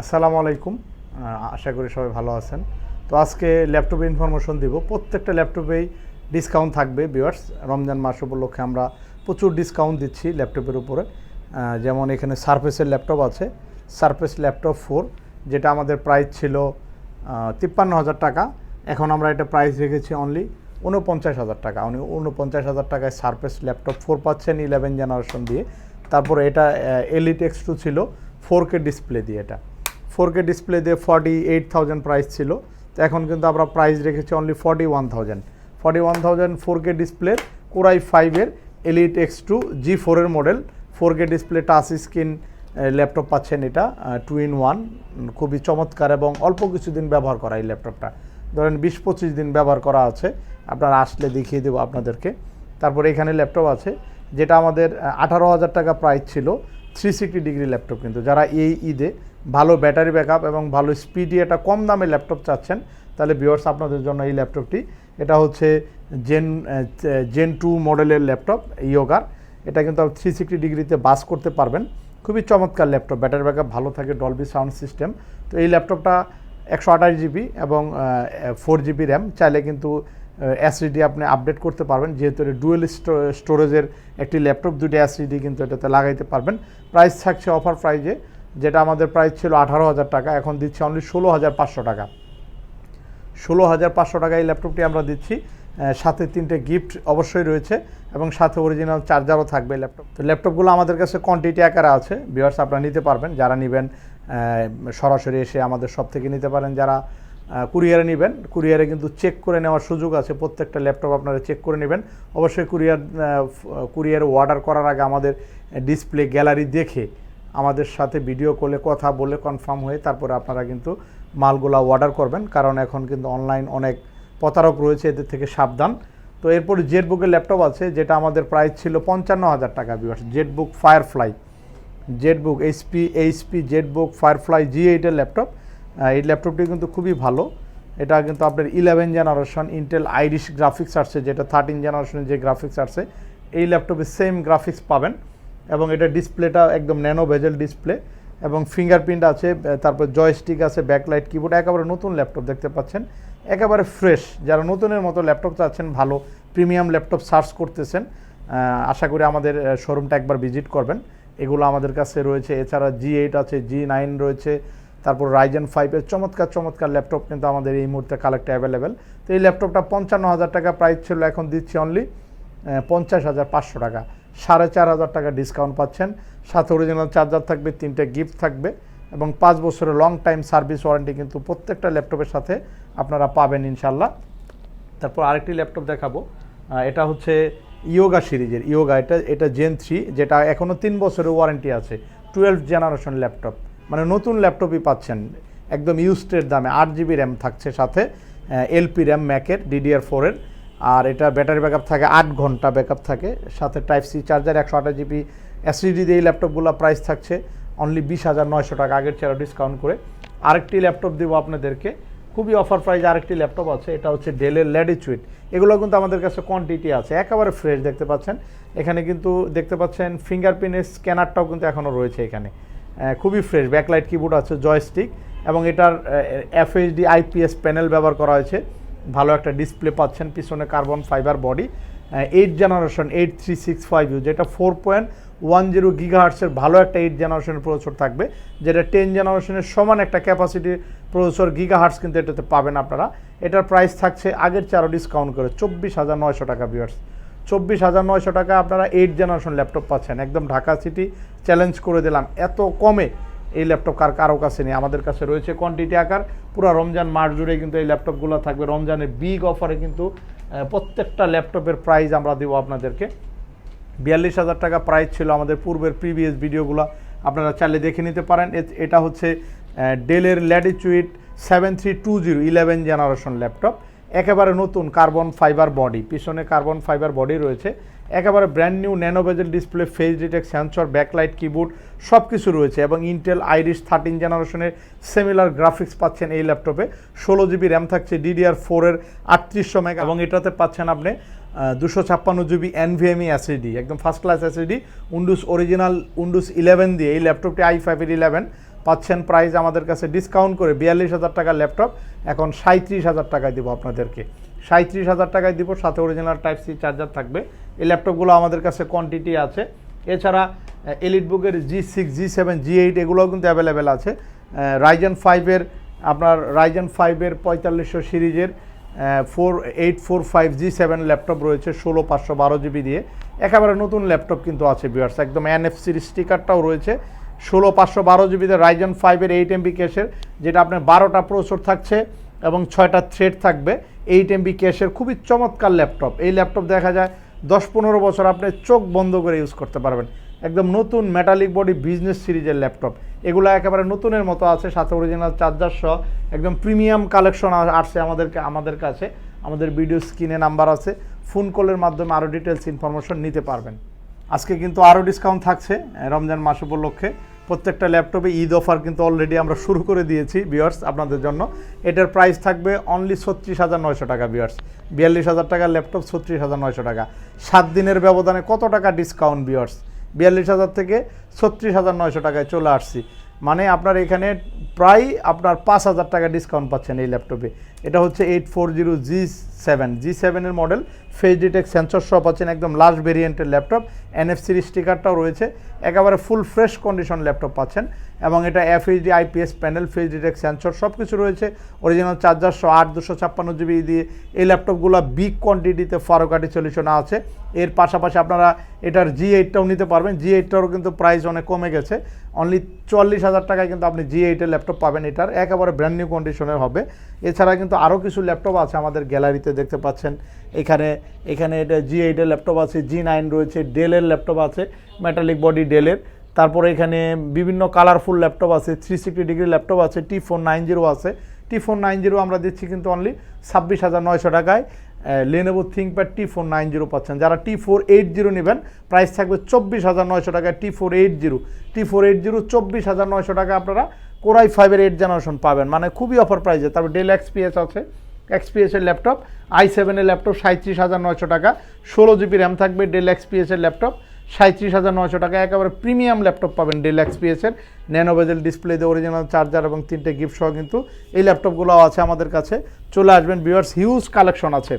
আসসালামু আলাইকুম। আশা করি সবাই ভালো আছেন। তো আজকে ল্যাপটপে ইনফরমেশন দিব। প্রত্যেকটা ল্যাপটপেই ডিসকাউন্ট থাকবে ভিউয়ার্স রমজান মাস উপলক্ষে আমরা প্রচুর ডিসকাউন্ট দিচ্ছি ল্যাপটপের উপরে। যেমন এখানে সার্ফেসের ল্যাপটপ আছে। সারফেস ল্যাপটপ ফোর যেটা আমাদের প্রাইস ছিল তিপ্পান্ন হাজার টাকা। এখন আমরা এটা প্রাইস রেখেছি অনলি উনপঞ্চাশ হাজার টাকা। উনি উনপঞ্চাশ হাজার টাকায় সার্ফেস ল্যাপটপ ফোর পাচ্ছেন ইলেভেন জেনারেশন দিয়ে। তারপরে এটা এলিট এক্স টু ছিল ফোর কে ডিসপ্লে দিয়ে এটা। ফোর কে ডিসপ্লে দিয়ে ফর্টি এইট থাউজেন্ড প্রাইস ছিল। তো এখন কিন্তু আমরা প্রাইস রেখেছি only forty one thousand forty one thousand four K ডিসপ্লের কোরাই ফাইভের এলিট এক্স টু জি ফোরের model four K display touch screen laptop পাচ্ছেন এটা টু ইন ওয়ান খুবই চমৎকার এবং অল্প কিছুদিন ব্যবহার করা এই ল্যাপটপটা ধরেন বিশ পঁচিশ দিন ব্যবহার করা আছে। আপনারা আসলে দেখিয়ে দেবো আপনাদেরকে। তারপরে এখানে ল্যাপটপ আছে, যেটা আমাদের আঠারো হাজার টাকা প্রাইস ছিল। থ্রি সিক্সটি ডিগ্রি ল্যাপটপ কিন্তু। যারা এই ঈদে ভালো ব্যাটারি ব্যাকআপ এবং ভালো স্পিডি একটা কম দামে ল্যাপটপ চাচ্ছেন, তাহলে ভিওর্স আপনাদের জন্য এই ল্যাপটপটি এটা হচ্ছে জেন জেন টু মডেলের ল্যাপটপ ইয়োগার এটা কিন্তু আপনি থ্রি সিক্সটি ডিগ্রিতে বাস করতে পারবেন। খুবই চমৎকার ল্যাপটপ ব্যাটারি ব্যাকআপ ভালো থাকে ডলবি সাউন্ড সিস্টেম তো এই ল্যাপটপটা একশো আঠাশ জিবি এবং ফোর জিবি র্যাম চাইলে কিন্তু এসডিডি আপনি আপডেট করতে পারবেন, যেহেতু এটা ডুয়েল স্টোরেজের একটি ল্যাপটপ দুটি এসডিডি কিন্তু এটাতে লাগাইতে পারবেন। প্রাইস থাকছে অফার প্রাইজে যেটা আমাদের প্রাইস ছিল আঠারো হাজার টাকা, এখন দিচ্ছি অনলি ষোলো হাজার পাঁচশো টাকা। ষোলো হাজার পাঁচশো টাকা এই ল্যাপটপটি আমরা দিচ্ছি সাথে তিনটে গিফট অবশ্যই রয়েছে, এবং সাথে অরিজিনাল চার্জারও থাকবে ল্যাপটপ তো ল্যাপটপগুলো আমাদের কাছে কোয়ান্টিটি আকারে আছে বিয়ার্স আপনারা নিতে পারবেন, যারা নেবেন সরাসরি এসে আমাদের সব থেকে নিতে পারেন, যারা কুরিয়ারে নেবেন। কুরিয়ারে কিন্তু চেক করে নেওয়ার সুযোগ আছে। প্রত্যেকটা ল্যাপটপ আপনারা চেক করে নেবেন। অবশ্যই কুরিয়ার কুরিয়ার অর্ডার করার আগে আমাদের ডিসপ্লে গ্যালারি দেখে আমাদের সাথে ভিডিও কলে কথা বলে কনফার্ম হয়ে তারপরে আপনারা কিন্তু মালগুলা অর্ডার করবেন। কারণ এখন কিন্তু অনলাইন অনেক প্রতারক রয়েছে, এদের থেকে সাবধান। তো এরপরে জেটবুকের ল্যাপটপ আছে, যেটা আমাদের প্রাইস ছিল পঞ্চান্ন হাজার টাকা Bibhas ZBook Firefly ZBook HP HP ZBook Firefly G এইটের ল্যাপটপ। এই ল্যাপটপটি কিন্তু খুবই ভালো। এটা কিন্তু আপনার eleven generation Intel Iris graphics আসছে যেটা থার্টিন জেনারেশনের যে গ্রাফিক্স আসছে এই ল্যাপটপে সেম গ্রাফিক্স পাবেন এবং এটা ডিসপ্লেটা একদম ন্যানো ভেজেল ডিসপ্লে এবং ফিঙ্গারপ্রিন্ট আছে তারপর জয়স্টিক আছে ব্যাকলাইট কিবোর্ড একেবারে নতুন ল্যাপটপ দেখতে পাচ্ছেন। একেবারে ফ্রেশ যারা নতুনের মতো ল্যাপটপ চাচ্ছেন, ভালো প্রিমিয়াম ল্যাপটপ সার্চ করতেছেন আশা করি আমাদের শোরুমটা একবার ভিজিট করবেন। এগুলো আমাদের কাছে রয়েছে, এছাড়া জি এইট আছে জি নাইন রয়েছে তারপর রাইজেন ফাইভের চমৎকার চমৎকার ল্যাপটপ কিন্তু আমাদের এই মুহূর্তে কালেক্টে অ্যাভেলেবেল তো এই ল্যাপটপটা পঞ্চান্ন হাজার টাকা প্রাইস ছিল, এখন দিচ্ছি অনলি পঞ্চাশ হাজার পাঁচশো টাকা। সাড়ে চার হাজার টাকা ডিসকাউন্ট পাচ্ছেন। সাথে অরিজিনাল চার্জার থাকবে, তিনটে গিফট থাকবে এবং পাঁচ বছরের লং টাইম সার্ভিস ওয়ারেন্টি কিন্তু প্রত্যেকটা ল্যাপটপের সাথে আপনারা পাবেন ইনশাল্লাহ তারপর আরেকটি ল্যাপটপ দেখাবো। এটা হচ্ছে ইয়োগা সিরিজের ইয়োগা এটা এটা জেন থ্রি যেটা এখনও তিন বছরের ওয়ারেন্টি আছে। টুয়েলভ জেনারেশন ল্যাপটপ মানে নতুন ল্যাপটপই পাচ্ছেন, একদম ইউস্টের দামে, আট জিবি র্যাম থাকছে সাথে এলপি র্যাম ম্যাকের ডিডিআর ফোরের আর এটা ব্যাটারি ব্যাকআপ থাকে, আট ঘণ্টা ব্যাকআপ থাকে, সাথে টাইপ সি চার্জার একশো আঠাশ জিবি এসিডি দিয়ে এই ল্যাপটপগুলো প্রাইস থাকছে অনলি বিশ হাজার নয়শো টাকা, আগের চেয়ে ডিসকাউন্ট করে। আরেকটি ল্যাপটপ দেবো আপনাদেরকে, খুবই অফার প্রাইস আরেকটি ল্যাপটপ আছে, এটা হচ্ছে ডেলের ল্যাডিচুইট এগুলো কিন্তু আমাদের কাছে কোয়ান্টিটি আছে, একেবারে ফ্রেশ দেখতে পাচ্ছেন। এখানে কিন্তু দেখতে পাচ্ছেন ফিঙ্গারপ্রিন্টের স্ক্যানারটাও কিন্তু এখনও রয়েছে এখানে। খুবই ফ্রেশ ব্যাকলাইট কিবোর্ড আছে জয়স্টিক এবং এটার এফএইচডি আইপিএস প্যানেল ব্যবহার করা হয়েছে। ভালো একটা ডিসপ্লে পাচ্ছেন, পিছনে carbon fibre body eight generation eight three six five U যেটা ফোর পয়েন্ট ওয়ান জিরো গিগাহার্টসের ভালো একটা এইট জেনারেশনের প্রসেসর থাকবে, যেটা টেন জেনারেশনের সমান একটা ক্যাপাসিটি প্রসেসর গিগাহার্টস কিন্তু এটাতে পাবেন আপনারা। এটার প্রাইস থাকছে আগের চেয়ে আরও ডিসকাউন্ট করে, চব্বিশ হাজার নয়শো টাকা বিয়ার্স চব্বিশ হাজার নয়শো টাকা আপনারা এইট জেনারেশন ল্যাপটপ পাচ্ছেন। একদম ঢাকা সিটি চ্যালেঞ্জ করে দিলাম। এত কমে এই ল্যাপটপ কার কারও কাছে নেই। আমাদের কাছে রয়েছে কোয়ান্টিটি আকার। পুরো রমজান মাস জুড়ে কিন্তু এই ল্যাপটপগুলো থাকবে। রমজানের বিগ অফারে কিন্তু প্রত্যেকটা ল্যাপটপের প্রাইস আমরা দেবো আপনাদেরকে। বিয়াল্লিশ হাজার টাকা প্রাইস ছিল আমাদের পূর্বের প্রিভিয়াস ভিডিওগুলো আপনারা চাইলে দেখে নিতে পারেন। এটা হচ্ছে ডেলের Latitude seven three two zero eleven generation laptop একেবারে নতুন কার্বন ফাইবার বডি পিছনে কার্বন ফাইবার বডি রয়েছে। একেবারে brand new nano bezel display face detect sensor backlight keyboard সব কিছু রয়েছে এবং ইন্টেল আইরিশ থার্টিন জেনারেশনের সেমিলার গ্রাফিক্স পাচ্ছেন এই ল্যাপটপে ষোলো জিবি র্যাম থাকছে ডিডিআর ফোরের আটত্রিশশো মেগা এবং এটাতে পাচ্ছেন আপনি দুশো ছাপ্পান্ন জিবি এনভিএমই এসএডি একদম first class SSD Windows original Windows eleven দিয়ে। এই ল্যাপটপটি আই ফাইভের ইলেভেন পাচ্ছেন প্রাইস আমাদের কাছে ডিসকাউন্ট করে বিয়াল্লিশ হাজার টাকার ল্যাপটপ এখন সাঁত্রিশ হাজার টাকায় দিব আপনাদেরকে। সাঁত্রিশ হাজার টাকায় দিব, সাথে অরিজিনাল টাইপ সি চার্জার থাকবে। এই ল্যাপটপগুলো আমাদের কাছে কোয়ান্টিটি আছে। এছাড়া এলিট বুকের G six G seven G eight এগুলোও কিন্তু অ্যাভেলেবেল আছে। রাইজেন ফাইভের আপনার রাইজেন ফাইভের পঁয়তাল্লিশশো সিরিজের four eight four five G seven laptop রয়েছে ষোলো পাঁচশো বারো জিবি দিয়ে। একেবারে নতুন ল্যাপটপ কিন্তু আছে বিয়ার্স একদম এনএফসির স্টিকারটাও রয়েছে। ষোলো, পাঁচশো, বারো জিবিতে রাইজেন ফাইভের এইট এমবি ক্যাশের যেটা আপনার বারোটা প্রসর থাকছে এবং ছয়টা থ্রেড থাকবে এইট এমবি ক্যাশের খুবই চমৎকার ল্যাপটপ এই ল্যাপটপ দেখা যায় দশ, পনেরো বছর আপনি চোখ বন্ধ করে ইউজ করতে পারবেন। একদম নতুন মেটালিক বডি বিজনেস সিরিজের ল্যাপটপ এগুলো একেবারে নতুনের মতো আছে, সাথে অরিজিনাল চার্জার সহ একদম প্রিমিয়াম কালেকশন আসছে আমাদেরকে আমাদের কাছে। আমাদের ভিডিও স্ক্রিনে নাম্বার আছে। ফোন কলের মাধ্যমে আরও ডিটেলস ইনফরমেশন নিতে পারবেন। আজকে কিন্তু আরও ডিসকাউন্ট থাকছে, রমজান মাস উপলক্ষে। প্রত্যেকটা ল্যাপটপে ঈদ অফার কিন্তু অলরেডি আমরা শুরু করে দিয়েছি বিয়ার্স আপনাদের জন্য। এটার প্রাইস থাকবে অনলি ছত্রিশ হাজার নয়শো টাকা বিয়ার্স বিয়াল্লিশ হাজার টাকার ল্যাপটপ, ছত্রিশ হাজার নয়শো টাকা। সাত দিনের ব্যবধানে কত টাকা ডিসকাউন্ট বিয়ার্স বিয়াল্লিশ হাজার থেকে ছত্রিশ হাজার নয়শো টাকায় চলে আসছি। মানে আপনার এখানে প্রায় আপনার পাঁচ হাজার টাকা ডিসকাউন্ট পাচ্ছেন এই ল্যাপটপে। এটা হচ্ছে eight four zero G seven G সেভেনের মডেল ফেস ডিটেক সেন্সর সহ পাচ্ছেন একদম লাস্ট ভেরিয়েন্টের ল্যাপটপ এনএফসির স্টিকারটাও রয়েছে, একেবারে ফুল ফ্রেশ কন্ডিশন ল্যাপটপ পাচ্ছেন, এবং এটা FHD IPS panel face detect sensor সব কিছু রয়েছে অরিজিনাল চার্জার আট, দুশো ছাপ্পান্ন জিবি দিয়ে, এই ল্যাপটপগুলো বিগ কোয়ান্টিটিতে ফারোকাটি সলিউশন আছে, এর পাশাপাশি আপনারা এটার জি এইটটাও নিতে পারবেন জি এইটটারও কিন্তু প্রাইস অনেক কমে গেছে অনলি চল্লিশ হাজার টাকায় কিন্তু আপনি জি এইটের ল্যাপটপ পাবেন এটার, একেবারে ব্র্যান্ড নিউ কন্ডিশনের হবে, এছাড়া কিন্তু আরও কিছু ল্যাপটপ আছে আমাদের গ্যালারিতে দেখতে পাচ্ছেন। এখানে এখানে এটা জি এইটের ল্যাপটপ আছে জি নাইন রয়েছে ডেলের ল্যাপটপ আছে মেটালিক বডি ডেলের তারপরে এখানে বিভিন্ন কালারফুল ল্যাপটপ আছে থ্রি সিক্সটি ডিগ্রি ল্যাপটপ আছে টি ফোর নাইন জিরো আছে। টি ফোর নাইন জিরো আমরা দিচ্ছি কিন্তু অনলি ছাব্বিশ হাজার নয়শো টাকায়। Lenovo ThinkPad T four nine zero পাচ্ছেন। যারা টি ফোর এইট জিরো নেবেন প্রাইস থাকবে চব্বিশ হাজার নয়শো টাকায় T four eight zero T four eight zero চব্বিশ হাজার নয়শো টাকা আপনারা কোরাই ফাইভের এইট জেনারেশন পাবেন। মানে খুবই অফার প্রাইসে তারপর ডেল এক্সপিএস আছে। এক্সপিএসের ল্যাপটপ আই সেভেনের ল্যাপটপ সাঁত্রিশ হাজার নয়শো টাকা। ষোলো জিবি র্যাম থাকবে ডেল এক্সপিএসের ল্যাপটপ সাঁত্রিশ হাজার নয়শো টাকা। একেবারে প্রিমিয়াম ল্যাপটপ পাবেন ডেল এক্সপিএসের ন্যানো বেজেল ডিসপ্লে দিয়ে অরিজিনাল চার্জার এবং তিনটে গিফট সহ কিন্তু এই ল্যাপটপগুলোও আছে আমাদের কাছে। চলে আসবেন ভিউয়ার্স হিউজ কালেকশন আছে।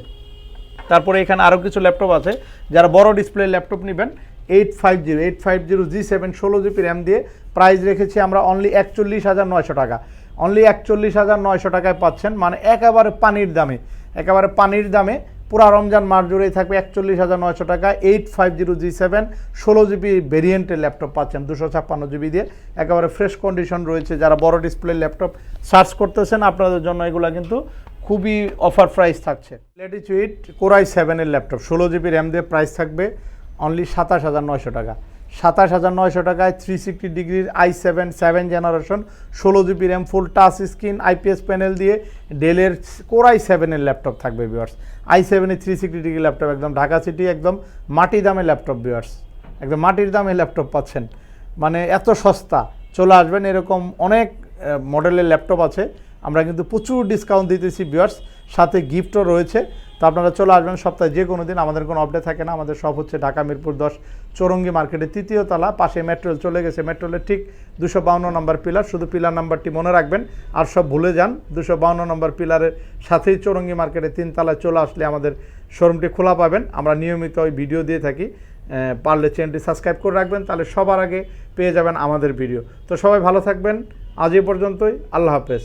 তারপরে এখানে আরও কিছু ল্যাপটপ আছে। যারা বড় ডিসপ্লে ল্যাপটপ নেবেন eight five zero, eight five zero G seven, ষোলো জিবি র্যাম দিয়ে প্রাইস রেখেছি আমরা অনলি একচল্লিশ হাজার নয়শো টাকা। অনলি একচল্লিশ হাজার নয়শো টাকায় পাচ্ছেন মানে একেবারে পানির দামে, একেবারে পানির দামে। পুরা রমজান মাস জুড়েই থাকবে একচল্লিশ হাজার নয়শো টাকা, eight five zero G seven, ষোলো জিবি ভেরিয়েন্টের ল্যাপটপ পাচ্ছেন, দুশো ছাপ্পান্ন জিবি দিয়ে। একেবারে ফ্রেশ কন্ডিশন রয়েছে, যারা বড় ডিসপ্লে ল্যাপটপ সার্চ করতেছেন, আপনাদের জন্য এগুলো কিন্তু খুবই অফার প্রাইস থাকছে। লেটিচুইট কোরাই সেভেনের ল্যাপটপ, ষোলো জিবি র্যাম দিয়ে প্রাইস থাকবে। অনলি সাতাশ হাজার নয়শো টাকা। সাতাশ হাজার নয়শো টাকায় থ্রি সিক্সটি ডিগ্রির আই সেভেন সেভেন জেনারেশন ষোলো GB RAM full touch screen IPS panel দিয়ে ডেলের কোরাই সেভেনের ল্যাপটপ থাকবে ভিউয়ার্স আই সেভেনের থ্রি সিক্সটি ডিগ্রি ল্যাপটপ একদম, ঢাকা সিটি একদম মাটি দামে ল্যাপটপ ভিউয়ার্স একদম মাটির দামে ল্যাপটপ পাচ্ছেন। মানে এত সস্তা। চলে আসবেন এরকম অনেক মডেলের ল্যাপটপ আছে। আমরা কিন্তু প্রচুর ডিসকাউন্ট দিতেছি বিয়ার্স সাথে গিফটও রয়েছে। তো আপনারা চলে আসবেন সপ্তাহে যে কোনো দিন, আমাদের কোনো আপডেট থাকে না। আমাদের সব হচ্ছে ঢাকা মিরপুর দশ চৌরঙ্গি মার্কেটের তৃতীয় তলা। পাশে মেট্রোল চলে গেছে। মেট্রোলের ঠিক দুশো বাউন্ন নম্বর পিলার শুধু পিলার নাম্বারটি মনে রাখবেন। আর সব ভুলে যান, দুশো বাউন্ন নম্বর পিলারের সাথেই চৌরঙ্গি মার্কেটের তিন তলায় চলে আসলে আমাদের শোরুমটি খোলা পাবেন। আমরা নিয়মিত ওই ভিডিও দিয়ে থাকি। পারলে চ্যানেলটি সাবস্ক্রাইব করে রাখবেন। তাহলে সবার আগে পেয়ে যাবেন আমাদের ভিডিও তো সবাই ভালো থাকবেন। আজ এই পর্যন্তই। আল্লাহ হাফেজ।